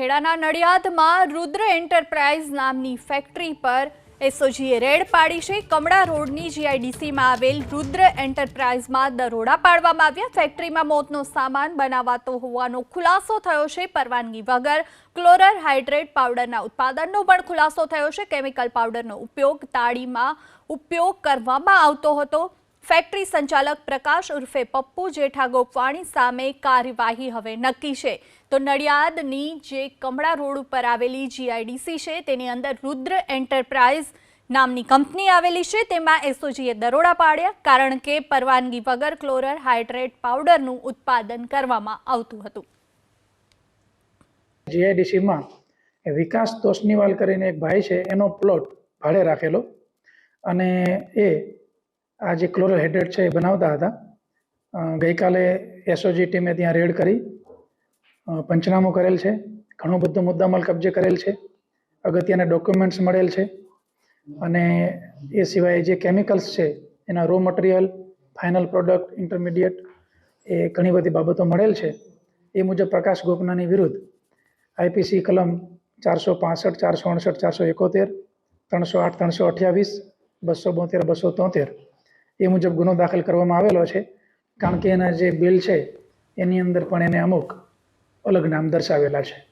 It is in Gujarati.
ખેડાના નડિયાદમાં રુદ્ર એન્ટરપ્રાઇઝ નામની ફેક્ટરી પર એસઓજીએ રેડ પાડી છે. કમળા રોડની જીઆઈડીસીમાં આવેલ રુદ્ર એન્ટરપ્રાઇઝમાં દરોડા પાડવામાં આવ્યા. ફેક્ટરીમાં મોતનો સામાન બનાવાતો હોવાનો ખુલાસો થયો છે. પરવાનગી વગર ક્લોરર હાઇડ્રેટ પાવડરના ઉત્પાદનનો પણ ખુલાસો થયો છે. કેમિકલ પાવડરનો ઉપયોગ તાળીમાં ઉપયોગ કરવામાં આવતો હતો. ફેક્ટરી સંચાલક પ્રકાશ ઉર્ફે પપ્પુ જેઠા ગોપવાણી સામે કાર્યવાહી હવે નક્કી છે. તો નડિયાદની જે કમળા રોડ ઉપર આવેલી જીઆઈડીસી છે, તેની અંદર રુદ્ર એન્ટરપ્રાઇઝ નામની કંપની આવેલી છે. તેમાં એસઓજીએ દરોડા પાડ્યા, કારણ કે પરવાનગી વગર ક્લોરર હાઇડ્રેટ પાવડરનું ઉત્પાદન કરવામાં આવતું હતું. જીઆઈડીસીમાં વિકાસ તોસનીવાલ કરીને એક ભાઈ છે, એનો પ્લોટ ભાડે રાખેલો. અને એ આ જે ક્લોરોહાઇડ્રેટ છે એ બનાવતા હતા. ગઈકાલે એસઓજી ટીમે ત્યાં રેડ કરી. પંચનામું કરેલ છે. ઘણું બધું મુદ્દામાલ કબજે કરેલ છે. અગત્યના ડોક્યુમેન્ટ્સ મળેલ છે. અને એ સિવાય જે કેમિકલ્સ છે, એના raw material final product intermediate એ ઘણી બધી બાબતો મળેલ છે. એ મુજબ પ્રકાશ ગોપનાની વિરુદ્ધ આઈપીસી કલમ ચારસો પાસઠ, ચારસો અડસઠ, ચારસો એકોતેર, ત્રણસો આઠ, ત્રણસો અઠ્યાવીસ, બસો બોતેર, બસો તોતેર એ મુજબ ગુનો દાખલ કરવામાં આવેલો છે. કારણ કે એના જે બિલ છે, એની અંદર પણ એને અમુક અલગ નામ દર્શાવેલા છે.